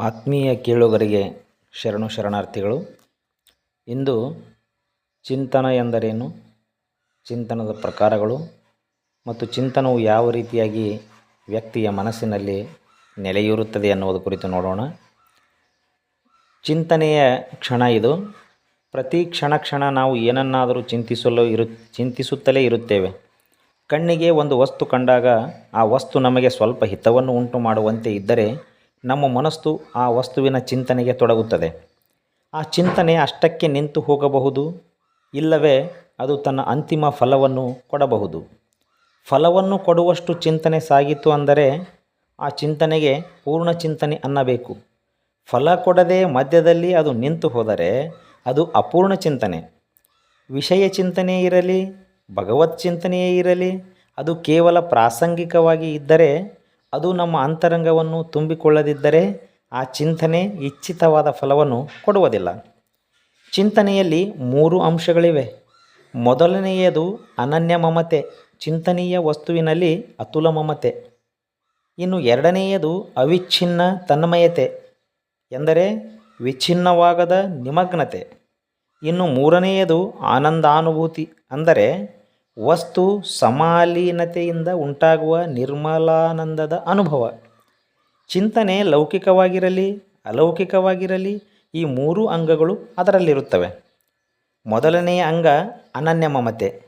ಆತ್ಮೀಯ ಕೇಳುಗರಿಗೆ ಶರಣು ಶರಣಾರ್ಥಿಗಳು, ಇಂದು ಚಿಂತನ ಎಂದರೇನು? ಚಿಂತನದ ಪ್ರಕಾರಗಳು ಮತ್ತು ಚಿಂತನವು ಯಾವ ರೀತಿಯಾಗಿ ವ್ಯಕ್ತಿಯ ಮನಸ್ಸಿನಲ್ಲಿ ನೆಲೆಯೂರುತ್ತದೆ ಅನ್ನುವುದು ಕುರಿತು ನೋಡೋಣ. ಚಿಂತನೆಯ ಕ್ಷಣ ಇದು. ಪ್ರತಿ ಕ್ಷಣ ಕ್ಷಣ ನಾವು ಏನನ್ನಾದರೂ ಚಿಂತಿಸಲು ಇರು, ಚಿಂತಿಸುತ್ತಲೇ ಇರುತ್ತೇವೆ. ಕಣ್ಣಿಗೆ ಒಂದು ವಸ್ತು ಕಂಡಾಗ ಆ ವಸ್ತು ನಮಗೆ ಸ್ವಲ್ಪ ಹಿತವನ್ನು ಉಂಟು ಮಾಡುವಂತೆ ಇದ್ದರೆ ನಮ್ಮ ಮನಸ್ಸು ಆ ವಸ್ತುವಿನ ಚಿಂತನೆಗೆ ತೊಡಗುತ್ತದೆ. ಆ ಚಿಂತನೆ ಅಷ್ಟಕ್ಕೆ ನಿಂತು ಹೋಗಬಹುದು, ಇಲ್ಲವೇ ಅದು ತನ್ನ ಅಂತಿಮ ಫಲವನ್ನು ಕೊಡಬಹುದು. ಫಲವನ್ನು ಕೊಡುವಷ್ಟು ಚಿಂತನೆ ಸಾಗಿತು ಅಂದರೆ ಆ ಚಿಂತನೆಗೆ ಪೂರ್ಣ ಚಿಂತನೆ ಅನ್ನಬೇಕು. ಫಲ ಕೊಡದೆ ಮಧ್ಯದಲ್ಲಿ ಅದು ನಿಂತು ಹೋದರೆ ಅದು ಅಪೂರ್ಣ ಚಿಂತನೆ. ವಿಷಯ ಚಿಂತನೆಯೇ ಇರಲಿ, ಭಗವತ್ ಚಿಂತನೆಯೇ ಇರಲಿ, ಅದು ಕೇವಲ ಪ್ರಾಸಂಗಿಕವಾಗಿ ಇದ್ದರೆ ಅದು ನಮ್ಮ ಅಂತರಂಗವನ್ನು ತುಂಬಿಕೊಳ್ಳದಿದ್ದರೆ ಆ ಚಿಂತನೆ ಇಚ್ಛಿತವಾದ ಫಲವನ್ನು ಕೊಡುವುದಿಲ್ಲ. ಚಿಂತನೆಯಲ್ಲಿ ಮೂರು ಅಂಶಗಳಿವೆ. ಮೊದಲನೆಯದು ಅನನ್ಯ ಮಮತೆ. ಚಿಂತನೀಯ ವಸ್ತುವಿನಲ್ಲಿ ಅತುಲ ಮಮತೆ. ಇನ್ನು ಎರಡನೆಯದು ಅವಿಚ್ಛಿನ್ನ ತನ್ಮಯತೆ ಎಂದರೆ ವಿಚ್ಛಿನ್ನವಾಗದ ನಿಮಗ್ನತೆ. ಇನ್ನು ಮೂರನೆಯದು ಆನಂದಾನುಭೂತಿ ಅಂದರೆ ವಸ್ತು ಸಮಾಲೀನತೆಯಿಂದ ಉಂಟಾಗುವ ನಿರ್ಮಲಾನಂದದ ಅನುಭವ. ಚಿಂತನೆ ಲೌಕಿಕವಾಗಿರಲಿ, ಅಲೌಕಿಕವಾಗಿರಲಿ, ಈ ಮೂರು ಅಂಗಗಳು ಅದರಲ್ಲಿರುತ್ತವೆ. ಮೊದಲನೆಯ ಅಂಗ ಅನನ್ಯ ಮಮತೆ.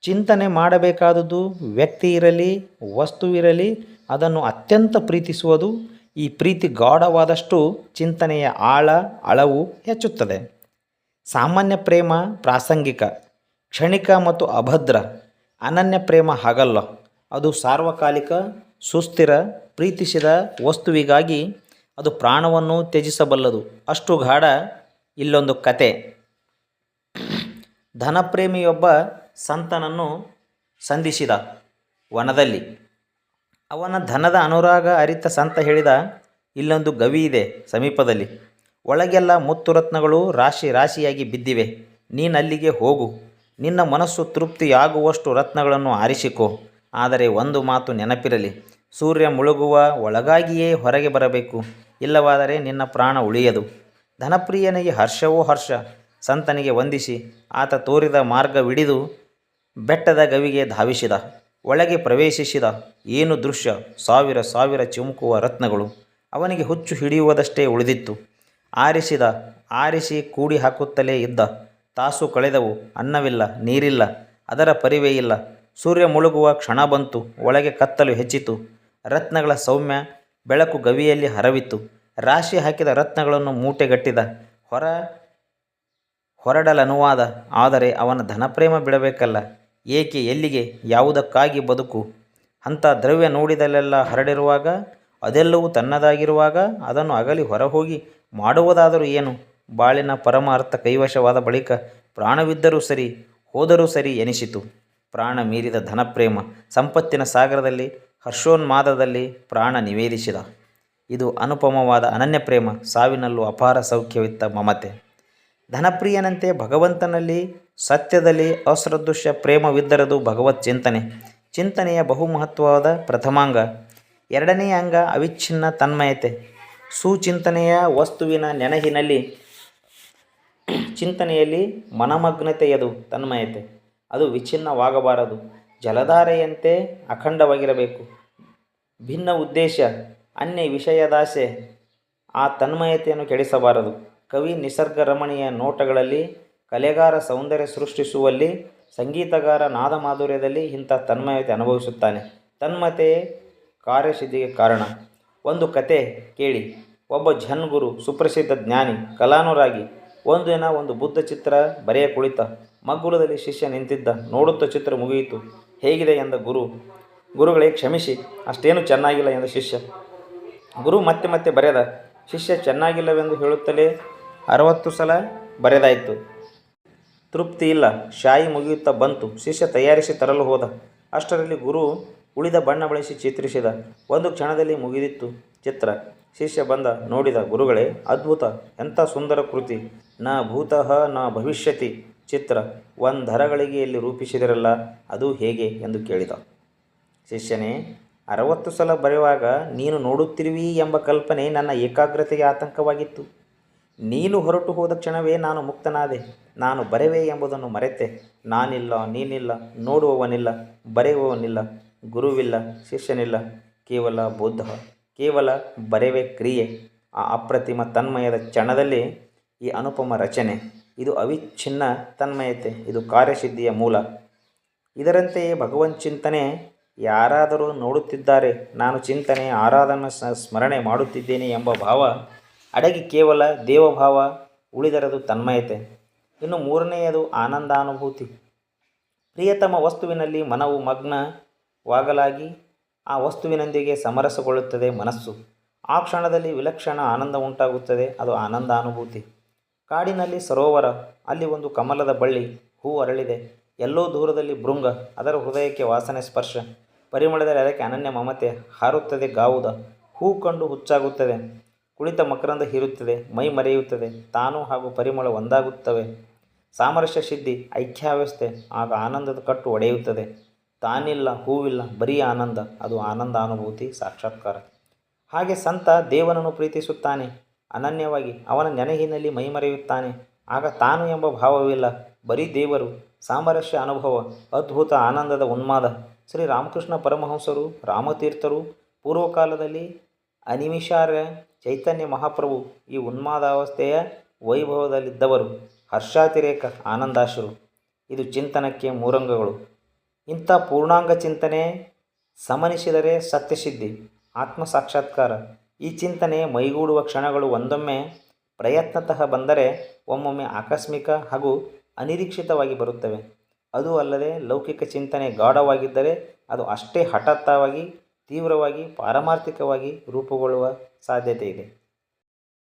ಚಿಂತನೆ ಮಾಡಬೇಕಾದದ್ದು ವ್ಯಕ್ತಿ ಇರಲಿ ವಸ್ತುವಿರಲಿ ಅದನ್ನು ಅತ್ಯಂತ ಪ್ರೀತಿಸುವುದು, ಈ ಪ್ರೀತಿ ಗಾಢವಾದಷ್ಟು ಚಿಂತನೆಯ ಆಳ, ಅಳವು ಹೆಚ್ಚುತ್ತದೆ. ಸಾಮಾನ್ಯ ಪ್ರೇಮ ಪ್ರಾಸಂಗಿಕ. ಕ್ಷಣಿಕ ಮತ್ತು ಅಭದ್ರ, ಅನನ್ಯ ಪ್ರೇಮ ಹಾಗಲ್ಲ. ಅದು ಸಾರ್ವಕಾಲಿಕ, ಸುಸ್ಥಿರ, ಪ್ರೀತಿಸಿದ ವಸ್ತುವಿಗಾಗಿ ಅದು ಪ್ರಾಣವನ್ನು ತ್ಯಜಿಸಬಲ್ಲದು. ಅಷ್ಟು ಗಾಢ ಇಲ್ಲೊಂದು ಕತೆ. ಧನಪ್ರೇಮಿಯೊಬ್ಬ ಸಂತನನ್ನು ಸಂಧಿಸಿದ ವನದಲ್ಲಿ. ಅವನ ಧನದ ಅನುರಾಗ ಅರಿತ ಸಂತ ಹೇಳಿದ, ಇಲ್ಲೊಂದು ಗವಿ ಇದೆ ಸಮೀಪದಲ್ಲಿ. ಒಳಗೆಲ್ಲ ಮುತ್ತು ರತ್ನಗಳು ರಾಶಿ ರಾಶಿಯಾಗಿ ಬಿದ್ದಿವೆ. ನೀನಲ್ಲಿಗೆ ಹೋಗು. ನಿನ್ನ ಮನಸ್ಸು ತೃಪ್ತಿಯಾಗುವಷ್ಟು ರತ್ನಗಳನ್ನು ಆರಿಸಿಕೋ. ಆದರೆ ಒಂದು ಮಾತು ನೆನಪಿರಲಿ. ಸೂರ್ಯ ಮುಳುಗುವ ಒಳಗಾಗಿಯೇ ಹೊರಗೆ ಬರಬೇಕು. ಇಲ್ಲವಾದರೆ ನಿನ್ನ ಪ್ರಾಣ ಉಳಿಯದು. ಧನಪ್ರಿಯನಿಗೆ ಹರ್ಷವೋ ಹರ್ಷ. ಸಂತನಿಗೆ ವಂದಿಸಿ. ಆತ ತೋರಿದ ಮಾರ್ಗವಿಡಿದು ಬೆಟ್ಟದ ಗವಿಗೆ ಧಾವಿಸಿದ. ಒಳಗೆ ಪ್ರವೇಶಿಸಿದ ಏನು ದೃಶ್ಯ? ಸಾವಿರ ಸಾವಿರ ಚಿಮುಕುವ ರತ್ನಗಳು. ಅವನಿಗೆ ಹುಚ್ಚು ಹಿಡಿಯುವುದಷ್ಟೇ ಉಳಿದಿತ್ತು. ಆರಿಸಿದ, ಆರಿಸಿ ಕೂಡಿ ಹಾಕುತ್ತಲೇ ಇದ್ದ. ತಾಸು ಕಳೆದವು. ಅನ್ನವಿಲ್ಲ, ನೀರಿಲ್ಲ, ಅದರ ಪರಿವೇ ಇಲ್ಲ. ಸೂರ್ಯ ಮುಳುಗುವ ಕ್ಷಣ ಬಂತು, ಒಳಗೆ ಕತ್ತಲು ಹೆಚ್ಚಿತು. ರತ್ನಗಳ ಸೌಮ್ಯ ಬೆಳಕು ಗವಿಯಲ್ಲಿ ಹರವಿತು ರಾಶಿ ಹಾಕಿದ ರತ್ನಗಳನ್ನು ಮೂಟೆಗಟ್ಟಿದ. ಹೊರ ಹೊರಡಲನುವಾದ, ಆದರೆ ಅವನ ಧನಪ್ರೇಮ ಬಿಡಬೇಕಲ್ಲ. ಏಕೆ, ಎಲ್ಲಿಗೆ, ಯಾವುದಕ್ಕಾಗಿ ಬದುಕು? ಅಂಥ ದ್ರವ್ಯ ನೋಡಿದಲ್ಲೆಲ್ಲ ಹರಡಿರುವಾಗ, ಅದೆಲ್ಲವೂ ತನ್ನದಾಗಿರುವಾಗ ಅದನ್ನು ಅಗಲಿ ಹೊರಹೋಗಿ ಮಾಡುವುದಾದರೂ ಏನು? ಬಾಳಿನ ಪರಮಾರ್ಥ ಕೈವಶವಾದ ಬಳಿಕ ಪ್ರಾಣವಿದ್ದರೂ ಸರಿ, ಹೋದರೂ ಸರಿ ಎನಿಸಿತು. ಪ್ರಾಣ ಮೀರಿದ ಧನಪ್ರೇಮ ಸಂಪತ್ತಿನ ಸಾಗರದಲ್ಲಿ, ಹರ್ಷೋನ್ಮಾದದಲ್ಲಿ ಪ್ರಾಣ ನಿವೇದಿಸಿದ. ಇದು ಅನುಪಮವಾದ ಅನನ್ಯ ಪ್ರೇಮ ಸಾವಿನಲ್ಲೂ ಅಪಾರ ಸೌಖ್ಯವಿತ್ತ ಮಮತೆ. ಧನಪ್ರಿಯನಂತೆ ಭಗವಂತನಲ್ಲಿ, ಸತ್ಯದಲ್ಲಿ ಅಸದೃಶ್ಯ ಪ್ರೇಮವಿದ್ದರದು ಭಗವತ್ ಚಿಂತನೆ. ಚಿಂತನೆಯ ಬಹುಮಹತ್ವವಾದ ಪ್ರಥಮಾಂಗ. ಎರಡನೆಯ ಅಂಗ ಅವಿಚ್ಛಿನ್ನ ತನ್ಮಯತೆ. ಸುಚಿಂತನೆಯ ವಸ್ತುವಿನ ನೆನಹಿನಲ್ಲಿ ಚಿಂತನೆಯಲ್ಲಿ ಮನಮಗ್ನತೆಯದು ತನ್ಮಯತೆ. ಅದು ವಿಚ್ಛಿನ್ನವಾಗಬಾರದು. ಜಲಧಾರೆಯಂತೆ ಅಖಂಡವಾಗಿರಬೇಕು. ಭಿನ್ನ ಉದ್ದೇಶ, ಅನ್ಯ ವಿಷಯದಾಸೆ ಆ ತನ್ಮಯತೆಯನ್ನು ಕೆಡಿಸಬಾರದು. ಕವಿ ನಿಸರ್ಗ ರಮಣೀಯ ನೋಟಗಳಲ್ಲಿ, ಕಲೆಗಾರ ಸೌಂದರ್ಯ ಸೃಷ್ಟಿಸುವಲ್ಲಿ, ಸಂಗೀತಗಾರ ನಾದ ಮಾಧುರ್ಯದಲ್ಲಿ ಇಂಥ ತನ್ಮಯತೆ ಅನುಭವಿಸುತ್ತಾನೆ. ತನ್ಮಯತೆಯೇ ಕಾರ್ಯಸಿದ್ಧಿಗೆ ಕಾರಣ. ಒಂದು ಕತೆ ಕೇಳಿ. ಒಬ್ಬ ಝನ್ ಗುರು ಸುಪ್ರಸಿದ್ಧ ಜ್ಞಾನಿ, ಕಲಾನುರಾಗಿ ಒಂದು ದಿನ ಒಂದು ಬುದ್ಧ ಚಿತ್ರ ಬರೆಯ ಕುಳಿತ. ಮಗ್ಗುಲದಲ್ಲಿ ಶಿಷ್ಯ ನಿಂತಿದ್ದ. ನೋಡುತ್ತ ಚಿತ್ರ ಮುಗಿಯಿತು. ಹೇಗಿದೆ ಎಂದ ಗುರು. ಗುರುಗಳೇ, ಕ್ಷಮಿಸಿ. ಅಷ್ಟೇನು ಚೆನ್ನಾಗಿಲ್ಲ ಎಂದ ಶಿಷ್ಯ. ಗುರು ಮತ್ತೆ ಮತ್ತೆ ಬರೆದ. ಶಿಷ್ಯ ಚೆನ್ನಾಗಿಲ್ಲವೆಂದು ಹೇಳುತ್ತಲೇ ಅರವತ್ತು ಸಲ ಬರೆದಾಯಿತು. ತೃಪ್ತಿ ಇಲ್ಲ. ಶಾಯಿ ಮುಗಿಯುತ್ತಾ ಬಂತು. ಶಿಷ್ಯ ತಯಾರಿಸಿ ತರಲು ಹೋದ. ಅಷ್ಟರಲ್ಲಿ ಗುರು ಉಳಿದ ಬಣ್ಣ ಬಳಸಿ ಚಿತ್ರಿಸಿದ. ಒಂದು ಕ್ಷಣದಲ್ಲಿ ಮುಗಿದಿತ್ತು ಚಿತ್ರ. ಶಿಷ್ಯ ಬಂದ ನೋಡಿದ ಗುರುಗಳೇ, ಅದ್ಭುತ! ಎಂಥ ಸುಂದರ ಕೃತಿ! ನ ಭೂತಃ, ನ ಭವಿಷ್ಯತಿ! ಚಿತ್ರ! ಒಂದರಗಳಿಗೆಯಲ್ಲಿ ರೂಪಿಸಿದಿರಲ್ಲ, ಅದು ಹೇಗೆ? ಎಂದು ಕೇಳಿದ. ಶಿಷ್ಯನೇ, ಅರವತ್ತು ಸಲ ಬರೆಯುವಾಗ ನೀನು ನೋಡುತ್ತಿರುವಿ ಎಂಬ ಕಲ್ಪನೆ ನನ್ನ ಏಕಾಗ್ರತೆಗೆ ಆತಂಕವಾಗಿತ್ತು. ನೀನು ಹೊರಟು ಹೋದ ಕ್ಷಣವೇ ನಾನು ಮುಕ್ತನಾದೆ. ನಾನು ಬರೆವೆ ಎಂಬುದನ್ನು ಮರೆತೆ. ನಾನಿಲ್ಲ, ನೀನಿಲ್ಲ, ನೋಡುವವನಿಲ್ಲ, ಬರೆಯುವವನಿಲ್ಲ, ಗುರುವಿಲ್ಲ, ಶಿಷ್ಯನಿಲ್ಲ, ಕೇವಲ ಬುದ್ಧ. ಕೇವಲ ಬರೆವೆ ಕ್ರಿಯೆ, ಆ ಅಪ್ರತಿಮ ತನ್ಮಯದ ಕ್ಷಣದಲ್ಲಿ ಈ ಅನುಪಮ ರಚನೆ. ಇದು ಅವಿಚ್ಛಿನ್ನ ತನ್ಮಯತೆ, ಇದು ಕಾರ್ಯಸಿದ್ಧಿಯ ಮೂಲ. ಇದರಂತೆಯೇ ಭಗವನ್ ಚಿಂತನೆ, ಯಾರಾದರೂ ನೋಡುತ್ತಿದ್ದಾರೆ, ನಾನು ಚಿಂತನೆ, ಆರಾಧನೆ ಸ್ಮರಣೆ ಮಾಡುತ್ತಿದ್ದೇನೆ ಎಂಬ ಭಾವ, ಅಡಗಿ ಕೇವಲ ದೇವಭಾವ ಉಳಿದರದು ತನ್ಮಯತೆ. ಇನ್ನು ಮೂರನೆಯದು ಆನಂದಾನುಭೂತಿ. ಪ್ರಿಯತಮ ವಸ್ತುವಿನಲ್ಲಿ ಮನವು ಮಗ್ನವಾಗಲಾಗಿ ಆ ವಸ್ತುವಿನೊಂದಿಗೆ ಸಮರಸಗೊಳ್ಳುತ್ತದೆ ಮನಸ್ಸು. ಆ ಕ್ಷಣದಲ್ಲಿ ವಿಲಕ್ಷಣ ಆನಂದ ಉಂಟಾಗುತ್ತದೆ, ಅದು ಆನಂದಾನುಭೂತಿ ಕಾಡಿನಲ್ಲಿ ಸರೋವರ, ಅಲ್ಲಿ ಒಂದು ಕಮಲದ ಬಳ್ಳಿ, ಹೂ ಅರಳಿದೆ. ಎಲ್ಲೋ ದೂರದಲ್ಲಿ ಭೃಂಗ, ಅದರ ಹೃದಯಕ್ಕೆ ವಾಸನೆ ಸ್ಪರ್ಶ. ಪರಿಮಳದಲ್ಲಿ ಅದಕ್ಕೆ ಅನನ್ಯ ಮಮತೆ ಹಾರುತ್ತದೆ ಗಾವುದ. ಹೂ ಕಂಡು ಹುಚ್ಚಾಗುತ್ತದೆ. ಕುಳಿತ ಮಕರಂದ ಹೀರುತ್ತದೆ, ಮೈ ಮರೆಯುತ್ತದೆ. ತಾನು ಹಾಗೂ ಪರಿಮಳ ಒಂದಾಗುತ್ತವೆ. ಸಾಮರಸ್ಯ ಸಿದ್ಧಿ ಐಕ್ಯಾವ್ಯವಸ್ಥೆ ಆಗ ಆನಂದದ ಕಟ್ಟು ಒಡೆಯುತ್ತದೆ. ತಾನಿಲ್ಲ, ಹೂವಿಲ್ಲ, ಬರೀ ಆನಂದ. ಅದು ಆನಂದ ಅನುಭೂತಿ ಸಾಕ್ಷಾತ್ಕಾರ. ಹಾಗೆ ಸಂತ ದೇವನನ್ನು ಪ್ರೀತಿಸುತ್ತಾನೆ. ಅನನ್ಯವಾಗಿ ಅವನ ನೆನಹಿನಲ್ಲಿ ಮೈಮರೆಯುತ್ತಾನೆ. ಆಗ ತಾನು ಎಂಬ ಭಾವವಿಲ್ಲ. ಬರೀ ದೇವರು, ಸಾಮರಸ್ಯ ಅನುಭವ, ಅದ್ಭುತ ಆನಂದದ ಉನ್ಮಾದ. ಶ್ರೀ ರಾಮಕೃಷ್ಣ ಪರಮಹಂಸರು, ರಾಮತೀರ್ಥರು, ಪೂರ್ವಕಾಲದಲ್ಲಿ ಅನಿಮಿಷಾರ್ಯ ಚೈತನ್ಯ ಮಹಾಪ್ರಭು ಈ ಉನ್ಮಾದಾವಸ್ಥೆಯ ವೈಭವದಲ್ಲಿದ್ದವರು. ಹರ್ಷಾತಿರೇಕ ಆನಂದಾಶರು. ಇದು ಚಿಂತನಕ್ಕೆ ಮೂರಂಗಗಳು. ಇಂಥ ಪೂರ್ಣಾಂಗ ಚಿಂತನೆ ಸಮನಿಸಿದರೆ ಸತ್ಯಸಿದ್ಧಿ ಆತ್ಮ ಸಾಕ್ಷಾತ್ಕಾರ ಈ ಚಿಂತನೆ ಮೈಗೂಡುವ ಕ್ಷಣಗಳು ಒಂದೊಮ್ಮೆ ಪ್ರಯತ್ನತಃ ಬಂದರೆ ಒಮ್ಮೊಮ್ಮೆ ಆಕಸ್ಮಿಕ ಹಾಗೂ ಅನಿರೀಕ್ಷಿತವಾಗಿ ಬರುತ್ತವೆ. ಅದು ಅಲ್ಲದೆ ಲೌಕಿಕ ಚಿಂತನೆ ಗಾಢವಾಗಿದ್ದರೆ ಅದು ಅಷ್ಟೇ ಹಠಾತ್ತವಾಗಿ ತೀವ್ರವಾಗಿ, ಪಾರಮಾರ್ಥಿಕವಾಗಿ ರೂಪುಗೊಳ್ಳುವ ಸಾಧ್ಯತೆ ಇದೆ